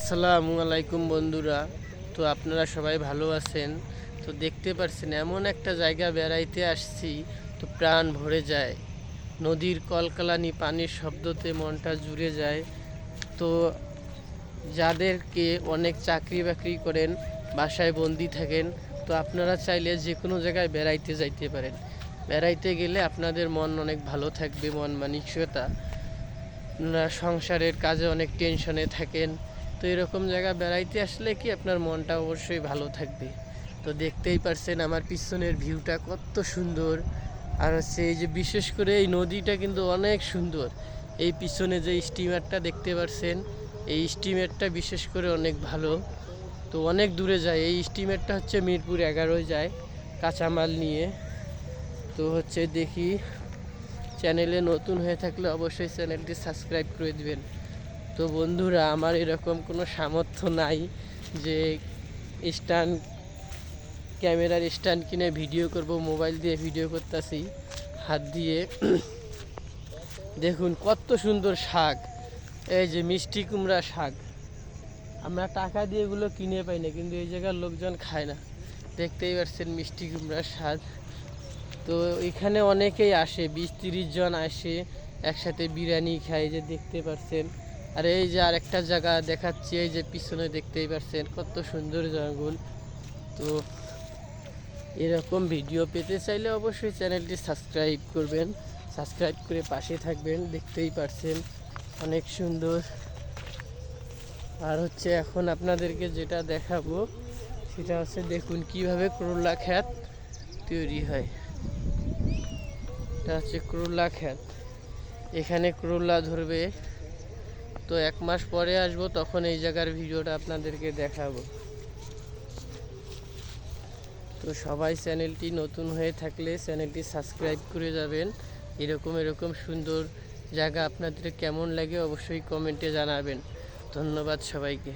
আসসালামু আলাইকুম বন্ধুরা। তো আপনারা সবাই ভালো আছেন? তো দেখতে পাচ্ছেন এমন একটা জায়গা বেড়াইতে আসছি, তো প্রাণ ভরে যায়। নদীর কলকালানি পানির শব্দতে মনটা জুড়ে যায়। তো যাদেরকে অনেক চাকরি বাকরি করেন, বাসায় বন্দি থাকেন, তো আপনারা চাইলে যে কোনো জায়গায় বেড়াইতে যাইতে পারেন। বেড়াইতে গেলে আপনাদের মন অনেক ভালো থাকবে, মন মানসিকতা সংসারের কাজে অনেক টেনশনে থাকেন। তো এরকম জায়গা বেড়াইতে আসলে কি আপনার মনটা অবশ্যই ভালো থাকবে? তো দেখতেই পারছেন আমার পিছনের ভিউটা কত সুন্দর। আর হচ্ছে এই যে বিশেষ করে এই নদীটা কিন্তু অনেক সুন্দর। এই পিছনে যে স্টিমারটা দেখতে পারছেন, এই স্টিমারটা বিশেষ করে অনেক ভালো। তো অনেক দূরে যায়। এই স্টিমারটা হচ্ছে মিরপুর এগারোয় যায় কাঁচামাল নিয়ে। তো হচ্ছে দেখি চ্যানেলে নতুন হয়ে থাকলে অবশ্যই চ্যানেলটি সাবস্ক্রাইব করে দিবেন। তো বন্ধুরা, আমার এরকম কোনো সামর্থ্য নাই যে স্ট্যান্ড, ক্যামেরার স্ট্যান্ড কিনে ভিডিও করব, মোবাইল দিয়ে ভিডিও করতেছি, হাত দিয়ে। দেখুন কত সুন্দর শাক, এই যে মিষ্টি কুমড়া শাক। আমরা টাকা দিয়ে এগুলো কিনে পাই না, কিন্তু এই জায়গার লোকজন খায় না। দেখতেই পাচ্ছেন মিষ্টি কুমড়ার স্বাদ। তো এখানে অনেকেই আসে, বিশ তিরিশ জন আসে, একসাথে বিরিয়ানি খায় যে দেখতে পাচ্ছেন। আর এই যে আর একটা জায়গা দেখাচ্ছি, এই যে পিছনে দেখতেই পাচ্ছেন কত সুন্দর জঙ্গল। তো এরকম ভিডিও পেতে চাইলে অবশ্যই চ্যানেলটি সাবস্ক্রাইব করবেন। সাবস্ক্রাইব করে পাশে থাকবেন, দেখতেই পারছেন অনেক সুন্দর। আর হচ্ছে এখন আপনাদেরকে যেটা দেখাবো, সেটা হচ্ছে দেখুন কীভাবে করলা খ্যাত তৈরি হয়। এটা হচ্ছে করলা খ্যাত এখানে করলা ধরবে। তো এক মাস পরে আসব, তখন এই জায়গার ভিডিওটা আপনাদেরকে দেখাবো। তো সবাই চ্যানেলটি নতুন হয়ে থাকলে চ্যানেলটি সাবস্ক্রাইব করে যাবেন। এরকম এরকম সুন্দর জায়গা আপনাদের কেমন লাগে অবশ্যই কমেন্টে জানাবেন। ধন্যবাদ সবাইকে।